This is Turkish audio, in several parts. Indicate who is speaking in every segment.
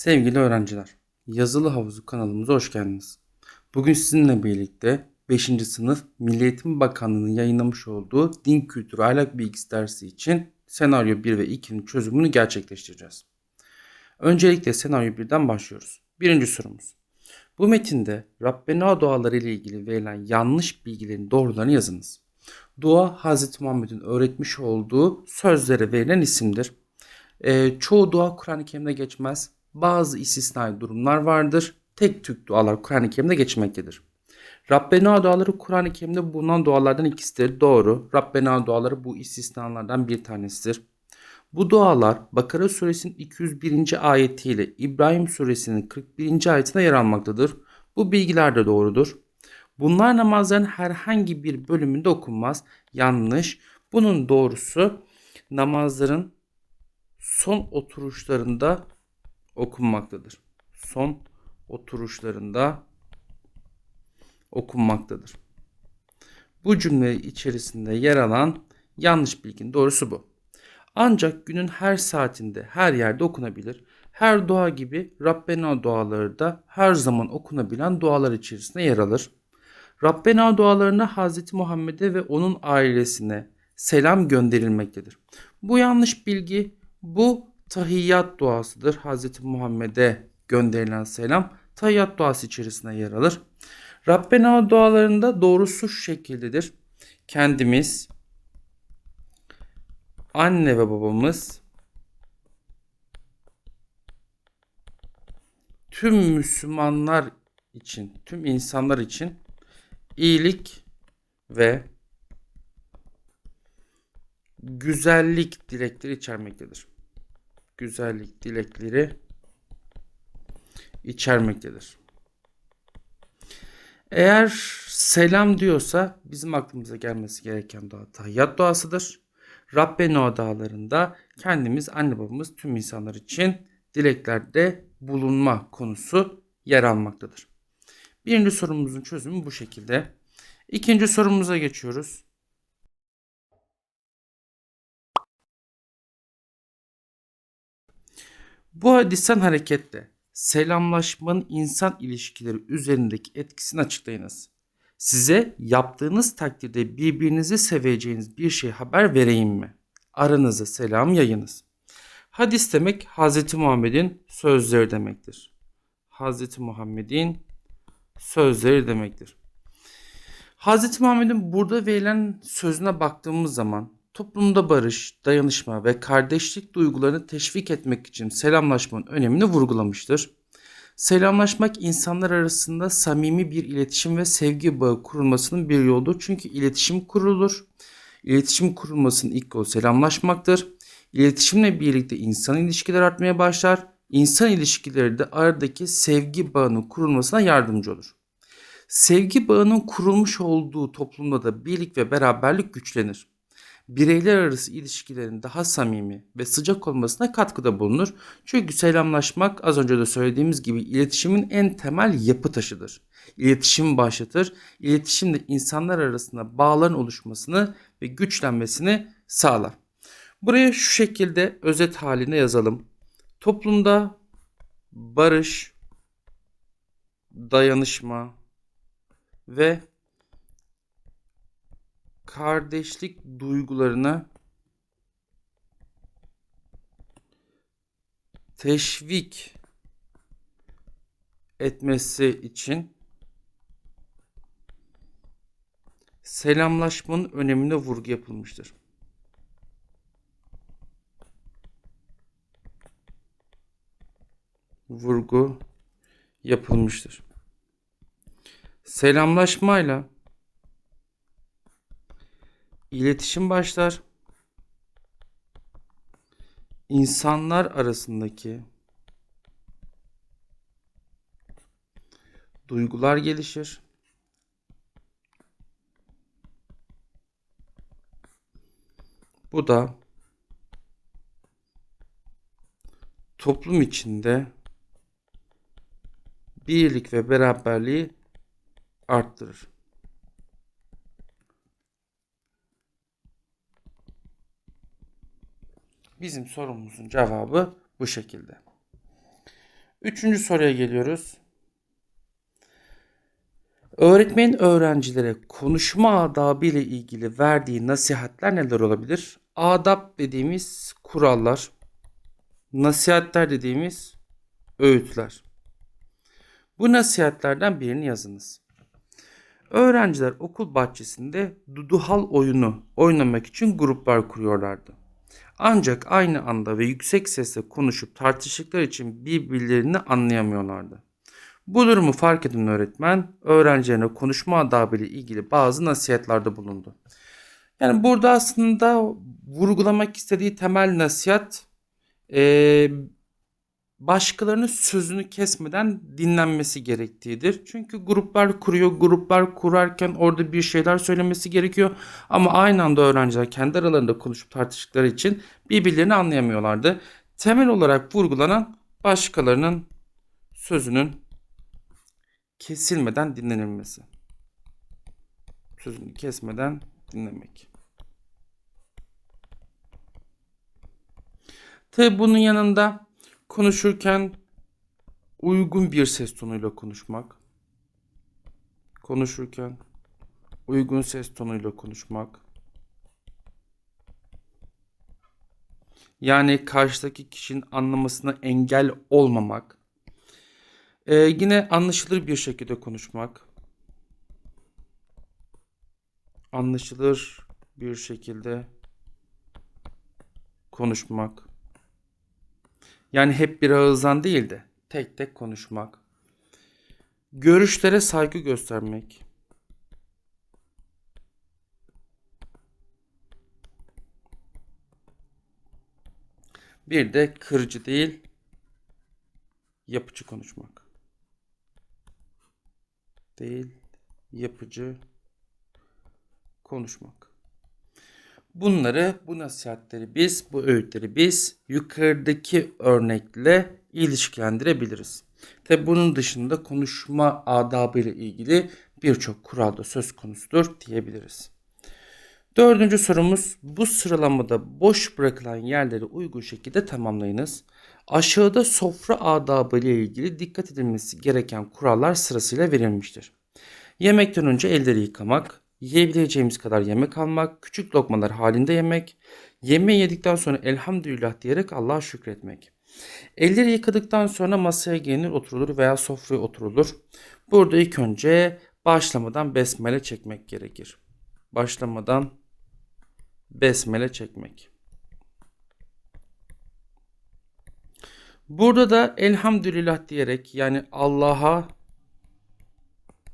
Speaker 1: Sevgili öğrenciler, Yazılı Havuzu kanalımıza hoş geldiniz. Bugün sizinle birlikte 5. sınıf Milli Eğitim Bakanlığı'nın yayınlamış olduğu Din Kültürü Ahlak Bilgisi dersi için senaryo 1 ve 2'nin çözümünü gerçekleştireceğiz. Öncelikle senaryo 1'den başlıyoruz. Birinci sorumuz. Bu metinde Rabbena duaları ile ilgili verilen yanlış bilgilerin doğrularını yazınız. Dua Hz. Muhammed'in öğretmiş olduğu sözlere verilen isimdir. Ee, çoğu dua Kur'an-ı Kerim'de geçmez. Bazı istisnai durumlar vardır. Tek tük dualar Kur'an-ı Kerim'de geçmektedir. Rabbena duaları Kur'an-ı Kerim'de bulunan dualardan ikisidir. Doğru. Rabbena duaları bu istisnalardan bir tanesidir. Bu dualar Bakara suresinin 201. ayetiyle İbrahim suresinin 41. ayetinde yer almaktadır. Bu bilgiler de doğrudur. Bunlar namazların herhangi bir bölümünde okunmaz. Yanlış. Bunun doğrusu namazların son oturuşlarında okunmaktadır. Son oturuşlarında okunmaktadır. Bu cümle içerisinde yer alan yanlış bilginin doğrusu bu. Ancak günün her saatinde her yerde okunabilir. Her dua gibi Rabbena duaları da her zaman okunabilen dualar içerisinde yer alır. Rabbena dualarına Hz. Muhammed'e ve onun ailesine selam gönderilmektedir. Bu yanlış bilgi bu tahiyyat duasıdır. Hz. Muhammed'e gönderilen selam tahiyyat duası içerisinde yer alır. Rabbena dualarında doğrusu şu şekildedir. Kendimiz, anne ve babamız, tüm Müslümanlar için, tüm insanlar için iyilik ve güzellik dilekleri içermektedir. Güzellik dilekleri içermektedir. Eğer selam diyorsa bizim aklımıza gelmesi gereken dua tahiyyat duasıdır. Rabbena dualarında kendimiz, anne babamız, tüm insanlar için dileklerde bulunma konusu yer almaktadır. Birinci sorumuzun çözümü bu şekilde. İkinci sorumuza geçiyoruz. Bu hadisten hareketle selamlaşmanın insan ilişkileri üzerindeki etkisini açıklayınız. Size yaptığınız takdirde birbirinizi seveceğiniz bir şey haber vereyim mi? Aranıza selam yayınız. Hadis demek Hz. Muhammed'in sözleri demektir. Hz. Muhammed'in sözleri demektir. Hz. Muhammed'in burada verilen sözüne baktığımız zaman toplumda barış, dayanışma ve kardeşlik duygularını teşvik etmek için selamlaşmanın önemini vurgulamıştır. Selamlaşmak insanlar arasında samimi bir iletişim ve sevgi bağı kurulmasının bir yoludur. Çünkü iletişim kurulur. İletişim kurulmasının ilk yolu selamlaşmaktır. İletişimle birlikte insan ilişkiler artmaya başlar. İnsan ilişkileri de aradaki sevgi bağının kurulmasına yardımcı olur. Sevgi bağının kurulmuş olduğu toplumda da birlik ve beraberlik güçlenir bireyler arası ilişkilerin daha samimi ve sıcak olmasına katkıda bulunur. Çünkü selamlaşmak az önce de söylediğimiz gibi iletişimin en temel yapı taşıdır. İletişim başlatır. İletişim de insanlar arasında bağların oluşmasını ve güçlenmesini sağlar. Buraya şu şekilde özet haline yazalım. Toplumda barış, dayanışma ve kardeşlik duygularına teşvik etmesi için selamlaşmanın önemine vurgu yapılmıştır. Vurgu yapılmıştır. Selamlaşmayla iletişim başlar. İnsanlar arasındaki duygular gelişir. Bu da toplum içinde birlik ve beraberliği arttırır. Bizim sorumuzun cevabı bu şekilde. Üçüncü soruya geliyoruz. Öğretmenin öğrencilere konuşma adabı ile ilgili verdiği nasihatler neler olabilir? Adab dediğimiz kurallar, nasihatler dediğimiz öğütler. Bu nasihatlerden birini yazınız. Öğrenciler okul bahçesinde duduhal oyunu oynamak için gruplar kuruyorlardı. Ancak aynı anda ve yüksek sesle konuşup tartıştıkları için birbirlerini anlayamıyorlardı. Bu durumu fark eden öğretmen öğrencilerine konuşma adabı ile ilgili bazı nasihatlerde bulundu. Yani burada aslında vurgulamak istediği temel nasihat eee başkalarının sözünü kesmeden dinlenmesi gerektiğidir. Çünkü gruplar kuruyor, gruplar kurarken orada bir şeyler söylemesi gerekiyor. Ama aynı anda öğrenciler kendi aralarında konuşup tartıştıkları için birbirlerini anlayamıyorlardı. Temel olarak vurgulanan başkalarının sözünün kesilmeden dinlenilmesi. Sözünü kesmeden dinlemek. Tabi bunun yanında konuşurken uygun bir ses tonuyla konuşmak. Konuşurken uygun ses tonuyla konuşmak. Yani karşıdaki kişinin anlamasına engel olmamak. Ee, yine anlaşılır bir şekilde konuşmak. Anlaşılır bir şekilde konuşmak. Yani hep bir ağızdan değil de tek tek konuşmak. Görüşlere saygı göstermek. Bir de kırıcı değil, yapıcı konuşmak. Değil, yapıcı konuşmak. Bunları, bu nasihatleri biz, bu öğütleri biz yukarıdaki örnekle ilişkilendirebiliriz. Tabi bunun dışında konuşma adabı ile ilgili birçok kuralda söz konusudur diyebiliriz. Dördüncü sorumuz bu sıralamada boş bırakılan yerleri uygun şekilde tamamlayınız. Aşağıda sofra adabı ile ilgili dikkat edilmesi gereken kurallar sırasıyla verilmiştir. Yemekten önce elleri yıkamak, yiyebileceğimiz kadar yemek almak, küçük lokmalar halinde yemek, yemeği yedikten sonra elhamdülillah diyerek Allah'a şükretmek. Elleri yıkadıktan sonra masaya gelinir oturulur veya sofraya oturulur. Burada ilk önce başlamadan besmele çekmek gerekir. Başlamadan besmele çekmek. Burada da elhamdülillah diyerek yani Allah'a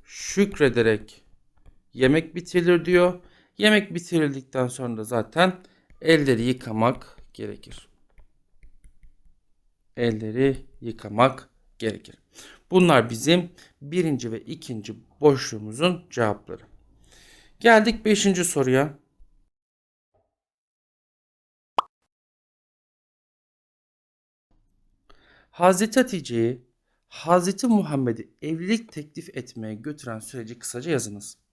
Speaker 1: şükrederek yemek bitirilir diyor. Yemek bitirildikten sonra zaten elleri yıkamak gerekir. Elleri yıkamak gerekir. Bunlar bizim birinci ve ikinci boşluğumuzun cevapları. Geldik beşinci soruya. Hazreti Hatice'yi Hazreti Muhammed'i evlilik teklif etmeye götüren süreci kısaca yazınız.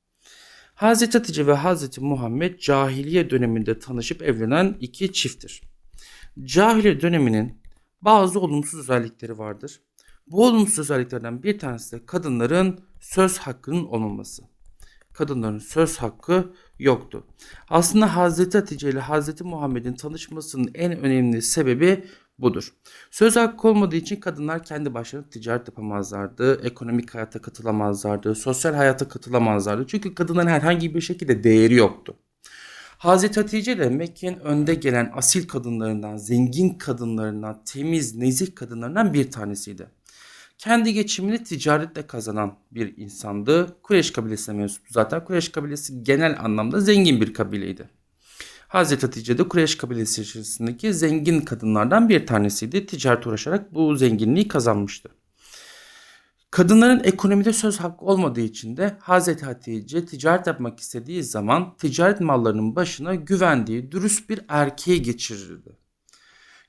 Speaker 1: Hazreti Hatice ve Hazreti Muhammed cahiliye döneminde tanışıp evlenen iki çifttir. Cahiliye döneminin bazı olumsuz özellikleri vardır. Bu olumsuz özelliklerden bir tanesi de kadınların söz hakkının olmaması. Kadınların söz hakkı yoktu. Aslında Hazreti Hatice ile Hazreti Muhammed'in tanışmasının en önemli sebebi budur. Söz hakkı olmadığı için kadınlar kendi başlarına ticaret yapamazlardı, ekonomik hayata katılamazlardı, sosyal hayata katılamazlardı. Çünkü kadınların herhangi bir şekilde değeri yoktu. Hazreti Hatice de Mekke'nin önde gelen asil kadınlarından, zengin kadınlarından, temiz, nezih kadınlarından bir tanesiydi. Kendi geçimini ticaretle kazanan bir insandı. Kureyş kabilesine mensuptu zaten. Kureyş kabilesi genel anlamda zengin bir kabileydi. Hazreti Hatice de Kureyş kabilesi içerisindeki zengin kadınlardan bir tanesiydi. Ticaret uğraşarak bu zenginliği kazanmıştı. Kadınların ekonomide söz hakkı olmadığı için de Hazreti Hatice ticaret yapmak istediği zaman ticaret mallarının başına güvendiği dürüst bir erkeği geçirirdi.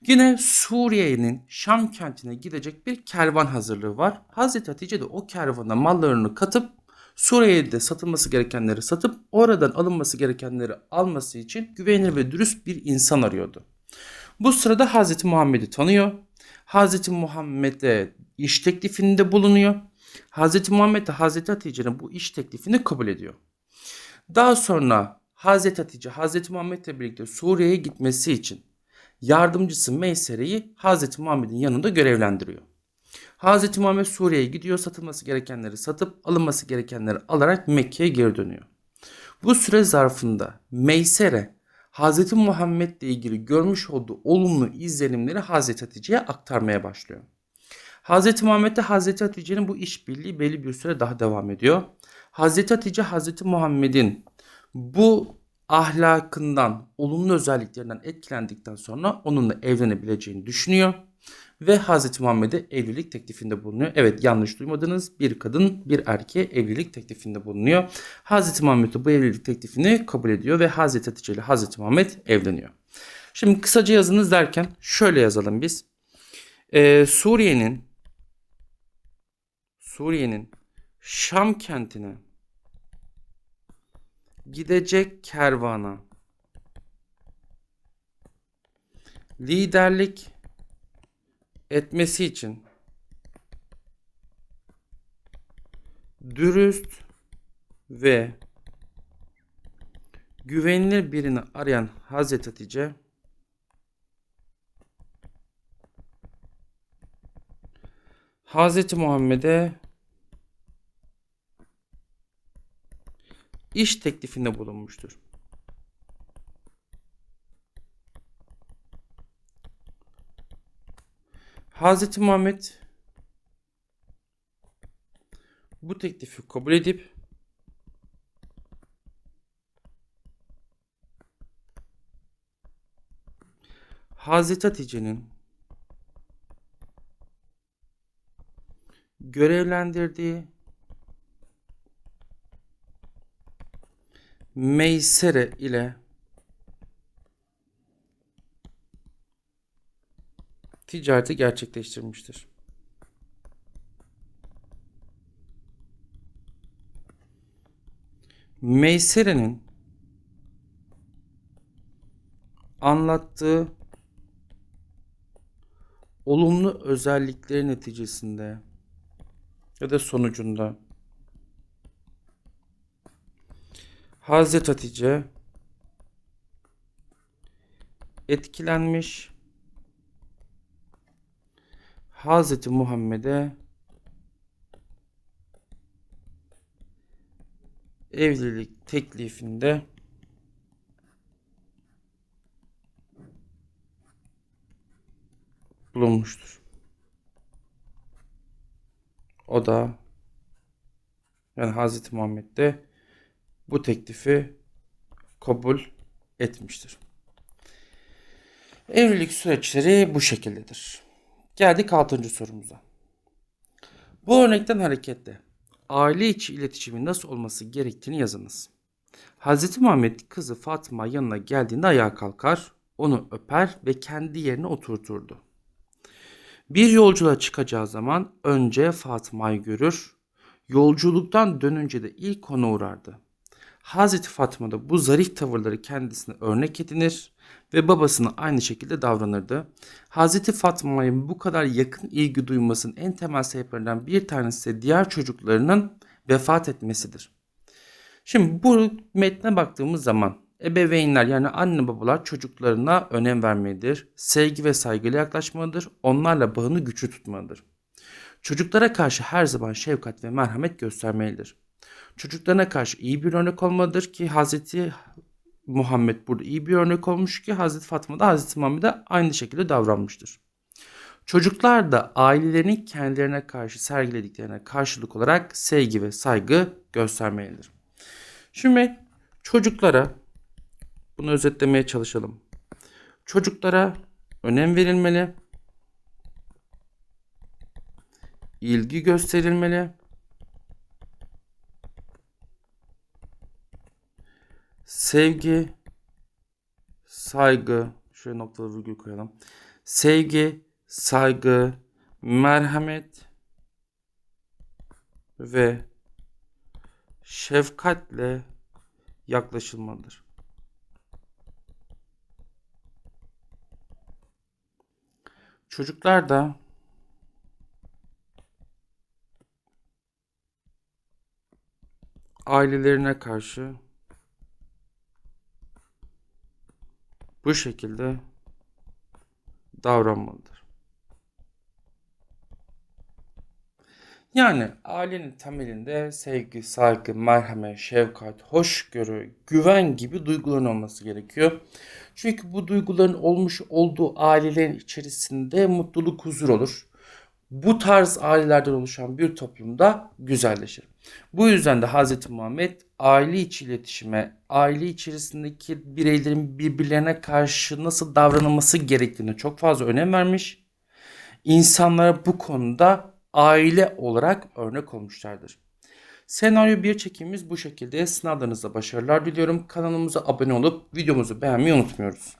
Speaker 1: Yine Suriye'nin Şam kentine gidecek bir kervan hazırlığı var. Hazreti Hatice de o kervana mallarını katıp Suriye'de satılması gerekenleri satıp oradan alınması gerekenleri alması için güvenilir ve dürüst bir insan arıyordu. Bu sırada Hazreti Muhammed'i tanıyor. Hazreti Muhammed'e iş teklifinde bulunuyor. Hazreti Muhammed de Hazreti Hatice'nin bu iş teklifini kabul ediyor. Daha sonra Hazreti Hatice Hazreti Muhammed'le birlikte Suriye'ye gitmesi için yardımcısı Meysere'yi Hazreti Muhammed'in yanında görevlendiriyor. Hazreti Muhammed Suriye'ye gidiyor satılması gerekenleri satıp alınması gerekenleri alarak Mekke'ye geri dönüyor. Bu süre zarfında Meysere Hazreti Muhammed ile ilgili görmüş olduğu olumlu izlenimleri Hazreti Hatice'ye aktarmaya başlıyor. Hazreti Muhammed de Hazreti Hatice'nin bu işbirliği belli bir süre daha devam ediyor. Hazreti Hatice Hazreti Muhammed'in bu ahlakından, olumlu özelliklerinden etkilendikten sonra onunla evlenebileceğini düşünüyor ve Hazreti Muhammed'e evlilik teklifinde bulunuyor. Evet yanlış duymadınız. Bir kadın bir erkeğe evlilik teklifinde bulunuyor. Hazreti Muhammed bu evlilik teklifini kabul ediyor ve Hazreti Hatice ile Hazreti Muhammed evleniyor. Şimdi kısaca yazınız derken şöyle yazalım biz. Ee, Suriye'nin Suriye'nin Şam kentine gidecek kervana liderlik etmesi için dürüst ve güvenilir birini arayan Hazreti Hatice Hazreti Muhammed'e iş teklifinde bulunmuştur. Hazreti Muhammed bu teklifi kabul edip Hazreti Hatice'nin görevlendirdiği Meysere ile ticareti gerçekleştirmiştir. Meysere'nin anlattığı olumlu özellikleri neticesinde ya da sonucunda Hazreti Hatice etkilenmiş Hazreti Muhammed'e evlilik teklifinde bulunmuştur. O da yani Hazreti Muhammed de bu teklifi kabul etmiştir. Evlilik süreçleri bu şekildedir. Geldik 6. sorumuza. Bu örnekten hareketle aile içi iletişimin nasıl olması gerektiğini yazınız. Hz. Muhammed kızı Fatma yanına geldiğinde ayağa kalkar, onu öper ve kendi yerine oturturdu. Bir yolculuğa çıkacağı zaman önce Fatma'yı görür, yolculuktan dönünce de ilk ona uğrardı. Hazreti Fatma da bu zarif tavırları kendisine örnek edinir ve babasına aynı şekilde davranırdı. Hazreti Fatma'ya bu kadar yakın ilgi duymasının en temel sebeplerinden bir tanesi de diğer çocuklarının vefat etmesidir. Şimdi bu metne baktığımız zaman ebeveynler yani anne babalar çocuklarına önem vermelidir. Sevgi ve saygıyla yaklaşmalıdır. Onlarla bağını güçlü tutmalıdır. Çocuklara karşı her zaman şefkat ve merhamet göstermelidir. Çocuklarına karşı iyi bir örnek olmalıdır ki Hazreti Muhammed burada iyi bir örnek olmuş ki Hazreti Fatma da Hazreti Muhammed'e aynı şekilde davranmıştır. Çocuklar da ailelerinin kendilerine karşı sergilediklerine karşılık olarak sevgi ve saygı göstermelidir. Şimdi çocuklara bunu özetlemeye çalışalım. Çocuklara önem verilmeli, ilgi gösterilmeli, sevgi, saygı, şöyle noktalı virgül koyalım. Sevgi, saygı, merhamet ve şefkatle yaklaşılmalıdır. Çocuklar da ailelerine karşı bu şekilde davranmalıdır. Yani ailenin temelinde sevgi, saygı, merhamet, şefkat, hoşgörü, güven gibi duyguların olması gerekiyor. Çünkü bu duyguların olmuş olduğu ailelerin içerisinde mutluluk, huzur olur. Bu tarz ailelerden oluşan bir toplumda güzelleşir. Bu yüzden de Hz. Muhammed aile içi iletişime, aile içerisindeki bireylerin birbirlerine karşı nasıl davranılması gerektiğine çok fazla önem vermiş. İnsanlara bu konuda aile olarak örnek olmuşlardır. Senaryo 1 çekimimiz bu şekilde. Sınavlarınızda başarılar diliyorum. Kanalımıza abone olup videomuzu beğenmeyi unutmuyoruz.